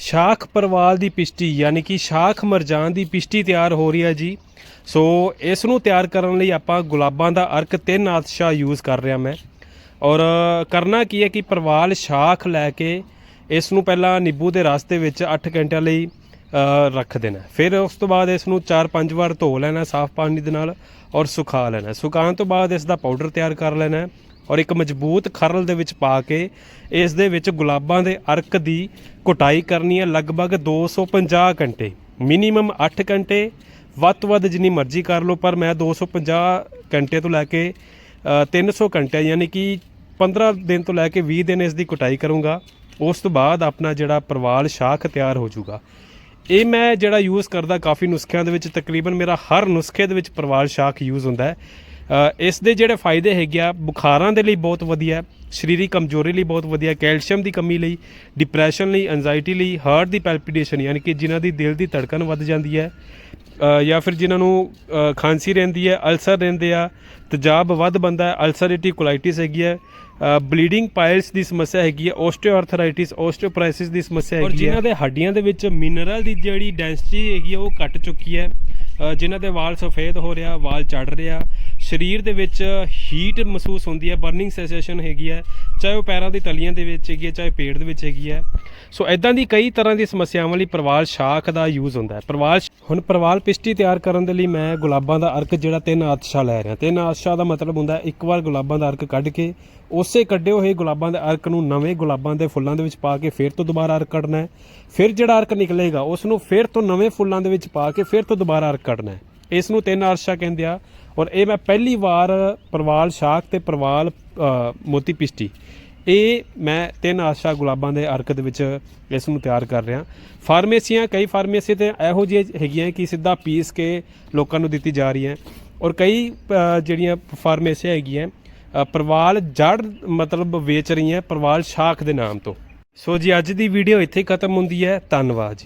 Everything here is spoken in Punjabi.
ਸ਼ਾਖ ਪਰਵਾਲ ਦੀ ਪਿਸ਼ਟੀ ਯਾਨੀ ਕਿ ਸ਼ਾਖ ਮਰਜਾਨ ਦੀ ਪਿਸ਼ਟੀ ਤਿਆਰ ਹੋ ਰਹੀ ਹੈ ਜੀ। ਸੋ, ਇਸ ਨੂੰ ਤਿਆਰ ਕਰਨ ਲਈ ਆਪਾਂ ਗੁਲਾਬਾਂ ਦਾ ਅਰਕ ਤਿੰਨ ਆਤਸ਼ਾ ਯੂਜ਼ ਕਰ ਰਿਹਾ ਮੈਂ। ਔਰ ਕਰਨਾ ਕੀ ਹੈ ਕਿ ਪਰਵਾਲ ਸ਼ਾਖ ਲੈ ਕੇ ਇਸ ਨੂੰ ਪਹਿਲਾਂ ਨਿੰਬੂ ਦੇ ਰਸ ਦੇ ਵਿੱਚ 8 ਘੰਟਿਆਂ ਲਈ ਰੱਖ ਦੇਣਾ। ਫਿਰ ਉਸ ਤੋਂ ਬਾਅਦ ਇਸ ਨੂੰ 4-5 ਵਾਰ ਧੋ ਲੈਣਾ, ਸਾਫ਼ ਪਾਣੀ ਦੇ ਨਾਲ ਔਰ ਸੁਕਾ ਲੈਣਾ। ਸੁਕਾਉਣ ਤੋਂ ਬਾਅਦ ਇਸ ਦਾ ਪਾਊਡਰ ਤਿਆਰ ਕਰ ਲੈਣਾ। ਔਰ ਇੱਕ ਮਜ਼ਬੂਤ ਖਰਲ ਦੇ ਵਿੱਚ ਪਾ ਕੇ ਇਸ ਦੇ ਵਿੱਚ ਗੁਲਾਬਾਂ ਦੇ ਅਰਕ ਦੀ ਕੁਟਾਈ ਕਰਨੀ ਹੈ ਲਗਭਗ 250 ਘੰਟੇ। ਮਿਨੀਮਮ 8 ਘੰਟੇ ਵੱਧ ਤੋਂ ਵੱਧ ਜਿੰਨੀ ਮਰਜ਼ੀ ਕਰ ਲਓ ਪਰ ਮੈਂ 250 ਘੰਟੇ ਤੋਂ ਲੈ ਕੇ ਅ, 300 ਘੰਟੇ ਯਾਨੀ ਕਿ 15 ਦਿਨ ਤੋਂ ਲੈ ਕੇ 20 ਦਿਨ ਇਸ ਦੀ ਕੁਟਾਈ ਕਰੂੰਗਾ। ਉਸ ਤੋਂ ਬਾਅਦ ਆਪਣਾ ਜਿਹੜਾ ਪਰਵਾਲ ਸ਼ਾਖ ਤਿਆਰ ਹੋ ਜਾਊਗਾ। ਇਹ ਮੈਂ ਜਿਹੜਾ ਯੂਜ਼ ਕਰਦਾ ਕਾਫੀ ਨੁਸਖਿਆਂ ਦੇ ਵਿੱਚ ਤਕਰੀਬਨ ਮੇਰਾ ਹਰ ਨੁਸਖੇ ਦੇ ਵਿੱਚ ਪਰਵਾਲ ਸ਼ਾਖ ਯੂਜ਼ ਹੁੰਦਾ ਹੈ। ਇਸ ਦੇ ਜਿਹੜੇ ਫਾਇਦੇ ਹੈਗੇ ਆ ਬੁਖਾਰਾਂ ਦੇ ਲਈ ਬਹੁਤ ਵਧੀਆ ਸਰੀਰਕ ਕਮਜ਼ੋਰੀ ਲਈ ਬਹੁਤ ਵਧੀਆ ਕੈਲਸ਼ੀਅਮ ਦੀ ਕਮੀ ਲਈ ਡਿਪਰੈਸ਼ਨ ਲਈ ਐਂਜ਼ਾਈਟੀ ਲਈ ਹਾਰਟ ਦੀ ਪੈਲਪੀਟੇਸ਼ਨ ਯਾਨੀ ਕਿ ਜਿਨ੍ਹਾਂ ਦੀ ਦਿਲ ਦੀ ਧੜਕਨ ਵੱਧ ਜਾਂਦੀ ਹੈ ਜਾਂ ਫਿਰ ਜਿਨ੍ਹਾਂ ਨੂੰ ਖਾਂਸੀ ਰਹਿੰਦੀ ਹੈ ਅਲਸਰ ਰਹਿੰਦੇ ਆ ਤੇਜ਼ਾਬ ਵੱਧ ਬੰਦਾ ਹੈ ਅਲਸਰੇਟਿਵ ਕੋਲਾਈਟਿਸ ਹੈਗੀ ਹੈ ਬਲੀਡਿੰਗ ਪਾਇਲਸ ਦੀ ਸਮੱਸਿਆ ਹੈਗੀ ਹੈ ਓਸਟੀਓਆਰਥਰਾਈਟਿਸ ਓਸਟੀਓਪੋਰਾਈਸਿਸ ਦੀ ਸਮੱਸਿਆ ਹੈਗੀ ਹੈ। ਔਰ ਜਿਨ੍ਹਾਂ ਦੇ ਹੱਡੀਆਂ ਦੇ ਵਿੱਚ ਮਿਨਰਲ ਦੀ ਜਿਹੜੀ ਡੈਂਸਿਟੀ ਹੈਗੀ ਉਹ ਘਟ ਚੁੱਕੀ ਹੈ ਜਿਨ੍ਹਾਂ ਦੇ ਵਾਲ ਸਫੇਦ ਹੋ ਰਿਹਾ ਵਾਲ ਚੜ ਰਿਹਾ ਸਰੀਰ ਦੇ ਵਿੱਚ ਹੀਟ ਮਹਿਸੂਸ ਹੁੰਦੀ ਹੈ ਬਰਨਿੰਗ ਸੈਂਸੇਸ਼ਨ ਹੈਗੀ ਹੈ, ਚਾਹੇ ਉਹ ਪੈਰਾਂ ਦੀ ਤਲੀਆਂ ਦੇ ਵਿੱਚ ਹੈਗੀ ਹੈ, ਚਾਹੇ ਪੇਟ ਦੇ ਵਿੱਚ ਹੈਗੀ ਹੈ। ਸੋ ਐਦਾਂ ਦੀ ਕਈ ਤਰ੍ਹਾਂ ਦੀ ਸਮੱਸਿਆਵਾਂ ਲਈ ਪ੍ਰਵਾਲ ਸ਼ਾਖ ਦਾ ਯੂਜ਼ ਹੁੰਦਾ ਹੈ। ਪ੍ਰਵਾਲ ਹੁਣ ਪ੍ਰਵਾਲ ਪਿਸ਼ਟੀ ਤਿਆਰ ਕਰਨ ਦੇ ਲਈ ਮੈਂ ਗੁਲਾਬਾਂ ਦਾ ਅਰਕ ਜਿਹੜਾ ਤਿੰਨ ਆਤਸ਼ਾ ਲੈ ਰਿਹਾ। ਤਿੰਨ ਆਤਸ਼ਾ ਦਾ ਮਤਲਬ ਹੁੰਦਾ ਇੱਕ ਵਾਰ ਗੁਲਾਬਾਂ ਦਾ ਅਰਕ ਕੱਢ ਕੇ, ਉਸੇ ਕੱਢੇ ਹੋਏ ਗੁਲਾਬਾਂ ਦੇ ਅਰਕ ਨੂੰ ਨਵੇਂ ਗੁਲਾਬਾਂ ਦੇ ਫੁੱਲਾਂ ਦੇ ਵਿੱਚ ਪਾ ਕੇ ਫਿਰ ਤੋਂ ਦੁਬਾਰਾ ਅਰਕ ਕੱਢਣਾ ਹੈ। ਫਿਰ ਜਿਹੜਾ ਅਰਕ ਨਿਕਲੇਗਾ ਉਸ ਨੂੰ ਫਿਰ ਤੋਂ ਨਵੇਂ ਫੁੱਲਾਂ ਦੇ ਵਿੱਚ ਪਾ ਕੇ ਫਿਰ ਤੋਂ ਦੁਬਾਰਾ ਅਰਕ ਕੱਢਣਾ ਹੈ। ਇਸ ਨੂੰ ਤਿੰਨ ਆਰਸ਼ਾ ਕਹਿੰਦੇ ਆ। ਔਰ ਇਹ ਮੈਂ ਪਹਿਲੀ ਵਾਰ ਪਰਵਾਲ ਸ਼ਾਖ ਤੇ ਪਰਵਾਲ ਮੋਤੀ ਪਿਸ਼ਟੀ ਇਹ ਮੈਂ ਤਿੰਨ ਆਸ਼ਾ ਗੁਲਾਬਾਂ ਦੇ ਅਰਕ ਦੇ ਵਿੱਚ ਇਸ ਨੂੰ ਤਿਆਰ ਕਰ ਰਿਹਾ। ਫਾਰਮੇਸੀਆਂ, ਕਈ ਫਾਰਮੇਸੀ ਤੇ ਇਹੋ ਜਿਹੀਆਂ ਹੈਗੀਆਂ ਕਿ ਸਿੱਧਾ ਪੀਸ ਕੇ ਲੋਕਾਂ ਨੂੰ ਦਿੱਤੀ ਜਾ ਰਹੀ ਹੈ। ਔਰ ਕਈ ਜਿਹੜੀਆਂ ਫਾਰਮੇਸੀਆਂ ਹੈਗੀਆਂ ਪਰਵਾਲ ਜੜ ਮਤਲਬ ਵੇਚ ਰਹੀਆਂ ਪਰਵਾਲ ਸ਼ਾਖ ਦੇ ਨਾਮ ਤੋਂ। ਸੋ ਜੀ, ਅੱਜ ਦੀ ਵੀਡੀਓ ਇੱਥੇ ਖਤਮ ਹੁੰਦੀ ਹੈ। ਧੰਨਵਾਦ ਜੀ।